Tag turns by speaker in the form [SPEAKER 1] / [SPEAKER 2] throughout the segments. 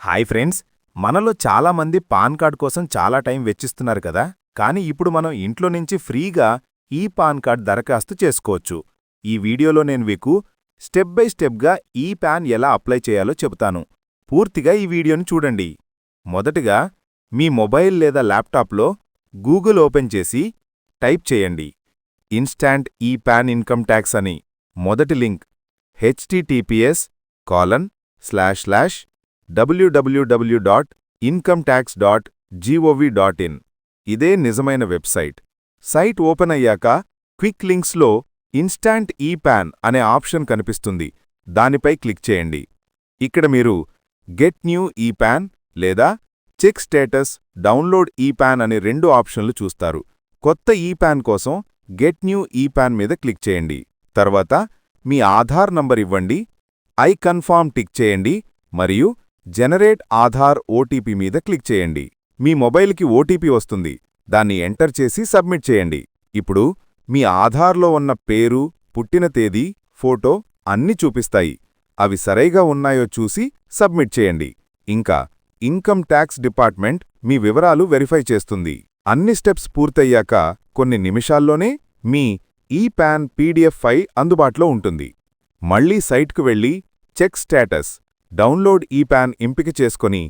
[SPEAKER 1] Hi friends మనలో చాలామంది pan card కోసం చాలా టైం వెచ్చిస్తున్నారు కదా కానీ ఇప్పుడు మనం ఇంట్లో నుంచి ఫ్రీగా ఈ పాన్ కార్డ్ దరఖాస్తు చేసుకోవచ్చు. ఈ వీడియోలో నేను మీకు స్టెప్ బై స్టెప్గా ఈ పాన్ ఎలా అప్లై చేయాలో చెబుతాను. పూర్తిగా ఈ వీడియోను చూడండి. మొదటగా మీ మొబైల్ లేదా ల్యాప్టాప్లో గూగుల్ ఓపెన్ చేసి టైప్ చేయండి. Instant e PAN income tax అని. మొదటి link HTTPS colon slash slash WWW dot income tax dot GOV dot in ఇదే నిజమైన వెబ్సైట్. సైట్ ఓపెన్ అయ్యాక క్విక్ లింక్స్లో ఇన్స్టాంట్ ఈ పాన్ అనే ఆప్షన్ కనిపిస్తుంది. దానిపై క్లిక్ చేయండి. ఇక్కడ మీరు గెట్ న్యూ ఈ పాన్ లేదా check status download e PAN అనే రెండు ఆప్షన్లు చూస్తారు. కొత్త ఈ పాన్ కోసం గెట్ న్యూ ఈ ప్యాన్ మీద క్లిక్ చేయండి. తర్వాత మీ ఆధార్ నంబర్ ఇవ్వండి. ఐ కన్ఫామ్ టిక్ చేయండి. మరియు జనరేట్ ఆధార్ ఓటీపీ మీద క్లిక్ చేయండి. మీ మొబైల్కి ఓటీపీ వస్తుంది. దాన్ని ఎంటర్ చేసి సబ్మిట్ చేయండి. ఇప్పుడు మీ ఆధార్లో ఉన్న పేరు పుట్టిన తేదీ ఫోటో అన్ని చూపిస్తాయి. అవి సరైగా ఉన్నాయో చూసి సబ్మిట్ చేయండి. ఇంకా ఇన్కమ్ ట్యాక్స్ డిపార్ట్మెంట్ మీ వివరాలు వెరిఫై చేస్తుంది. అన్ని స్టెప్స్ పూర్తయ్యాక కొన్ని నిమిషాల్లోనే మీ ఈ పాన్ పీడిఎఫ్ ఫైల్ అందుబాటులో ఉంటుంది. మళ్ళీ సైట్కు వెళ్ళి check status download e PAN ఎంపిక చేసుకొని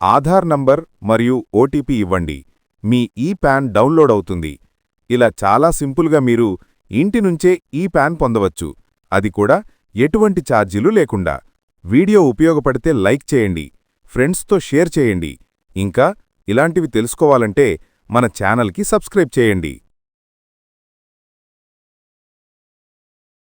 [SPEAKER 1] ఆధార్ నంబర్ మరియు ఓటీపీ ఇవ్వండి. మీ ఈ పాన్ డౌన్లోడ్ అవుతుంది. ఇలా చాలా సింపుల్గా మీరు ఇంటి నుంచే ఈ పాన్ పొందవచ్చు. అది కూడా ఎటువంటి ఛార్జీలు లేకుండా. వీడియో ఉపయోగపడితే లైక్ చేయండి. ఫ్రెండ్స్తో షేర్ చేయండి. ఇంకా ఇలాంటివి తెలుసుకోవాలంటే మన ఛానల్కి సబ్స్క్రైబ్ చేయండి.